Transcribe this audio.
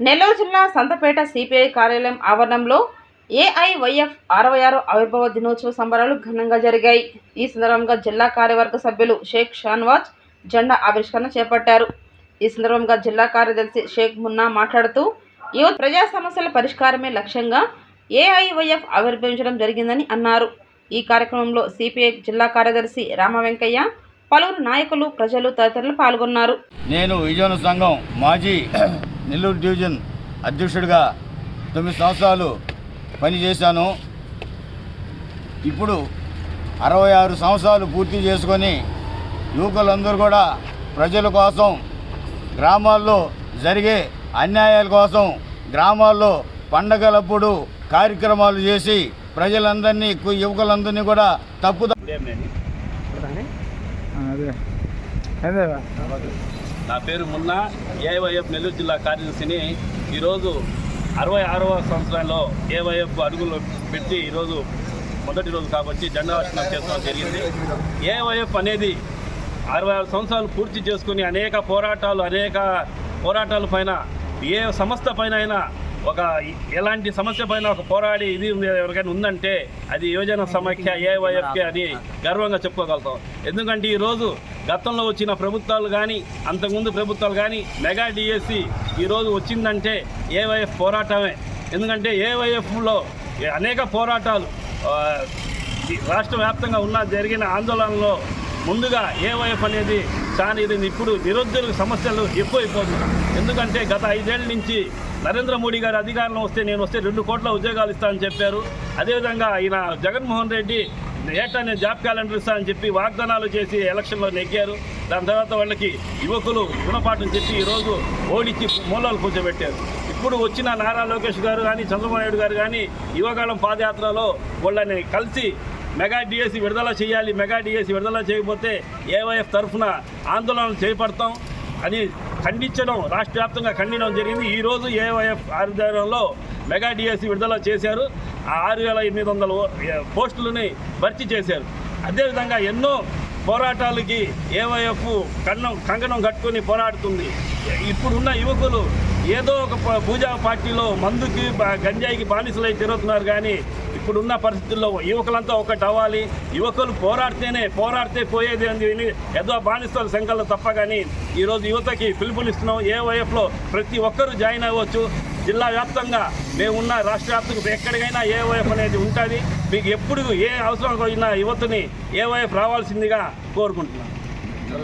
నెల్లూరు జిల్లా సంతపేట సిపిఐ కార్యాలయం ఆవరణంలో ఏఐవైఎఫ్ అరవై ఆరు ఆవిర్భావ దినోత్సవ సంబరాలు ఘనంగా జరిగాయి. ఈ సందర్భంగా జిల్లా కార్యవర్గ సభ్యులు షేక్ షాన్వాజ్ జెండా ఆవిష్కరణ చేపట్టారు. ఈ సందర్భంగా జిల్లా కార్యదర్శి షేక్ మున్నా మాట్లాడుతూ యువత ప్రజా సమస్యల పరిష్కారమే లక్ష్యంగా ఏఐవైఎఫ్ ఆవిర్భవించడం జరిగిందని అన్నారు. ఈ కార్యక్రమంలో సిపిఐ జిల్లా కార్యదర్శి రామ వెంకయ్య పలువురు నాయకులు ప్రజలు తదితరులు పాల్గొన్నారు. నేను విజయవన సంఘం మాజీ నెల్లూరు డివిజన్ అధ్యక్షుడిగా తొమ్మిది సంవత్సరాలు పనిచేశాను. ఇప్పుడు అరవై ఆరు సంవత్సరాలు పూర్తి చేసుకొని యువకులందరూ కూడా ప్రజల కోసం గ్రామాల్లో జరిగే అన్యాయాల కోసం గ్రామాల్లో పండగలప్పుడు కార్యక్రమాలు చేసి ప్రజలందరినీ యువకులందరినీ కూడా తప్పు అదే. అదే నా పేరు మున్నా ఏవైఎఫ్ నెల్లూరు జిల్లా కార్యదర్శిని. ఈరోజు అరవై ఆరవ సంవత్సరంలో ఏవైఎఫ్ అడుగులు పెట్టి ఈరోజు మొదటి రోజు కాబట్టి జెండా వర్షణం చేసుకోవడం జరిగింది. ఏవైఎఫ్ అనేది అరవై ఆరు సంవత్సరాలు పూర్తి చేసుకుని అనేక పోరాటాలు అనేక పోరాటాల పైన ఏ సంస్థ పైన అయినా ఒక ఎలాంటి సమస్య పైన ఒక పోరాడి ఇది ఎవరికైనా ఉందంటే అది యువజన సమాఖ్య ఏవైఎఫ్కే అని గర్వంగా చెప్పుకోగలుగుతాం. ఎందుకంటే ఈరోజు గతంలో వచ్చిన ప్రభుత్వాలు కానీ అంతకుముందు ప్రభుత్వాలు కానీ మెగా డిఎస్సి ఈరోజు వచ్చిందంటే ఏవైఎఫ్ పోరాటమే. ఎందుకంటే ఏవైఎఫ్లో అనేక పోరాటాలు రాష్ట్ర వ్యాప్తంగా ఉన్న జరిగిన ఆందోళనలో ముందుగా ఏవైఎఫ్ అనేది కానీ ఇది ఇప్పుడు నిరుద్యోగ సమస్యలు ఎక్కువైపోతుంది. ఎందుకంటే గత ఐదేళ్ళ నుంచి నరేంద్ర మోడీ గారు అధికారంలో వస్తే నేను వస్తే రెండు కోట్ల ఉద్యోగాలు ఇస్తానని చెప్పారు. అదేవిధంగా ఈయన జగన్మోహన్ రెడ్డి ఏటా నేను జాబ్ క్యాలెండర్ ఇస్తానని చెప్పి వాగ్దానాలు చేసి ఎలక్షన్లో నెగ్గారు. దాని తర్వాత వాళ్ళకి యువకులు గుణపాఠం చెప్పి ఈరోజు ఓడిచ్చి మూలాలు కూర్చోబెట్టారు. ఇప్పుడు వచ్చిన నారా లోకేష్ గారు కానీ చంద్రబాబు నాయుడు గారు కానీ యువకాలం పాదయాత్రలో వాళ్ళని కలిసి మెగా డిఎస్సి విడుదల చేయాలి మెగా డిఎస్సి విడుదల చేయకపోతే ఏవైఎఫ్ తరఫున ఆందోళన చేపడతాం అని ఖండించడం రాష్ట్ర వ్యాప్తంగా ఖండించడం జరిగింది. ఈరోజు ఏవైఎఫ్ ఆధ్వర్యంలో మెగా డిఎస్సి విడుదల చేశారు. ఆరు వేల ఎనిమిది వందల పోస్టులని భర్తీ చేశారు. అదేవిధంగా ఎన్నో పోరాటాలకి ఏవైఎఫ్ కన్నం కంకణం కట్టుకొని పోరాడుతుంది. ఇప్పుడున్న యువకులు ఏదో ఒక ప- పూజా పార్టీలో మందుకి గంజాయికి బానిసలై తిరుగుతున్నారు కానీ ఇప్పుడున్న పరిస్థితుల్లో యువకులంతా ఒకటి అవ్వాలి. యువకులు పోరాడితేనే పోరాడితే పోయేది అని ఏదో బానిసల సంఖ్యలో తప్ప కానీ ఈరోజు యువతకి పిలుపునిస్తున్నాం. ఏ వైఎఫ్లో ప్రతి ఒక్కరూ జాయిన్ అవ్వచ్చు. జిల్లా వ్యాప్తంగా మేమున్న రాష్ట్ర వ్యాప్తంగా ఎక్కడికైనా ఏవైఎఫ్ అనేది ఉంటుంది. మీకు ఎప్పుడు ఏ అవసరం పోయినా యువతని ఏవైఎఫ్ రావాల్సిందిగా కోరుకుంటున్నాం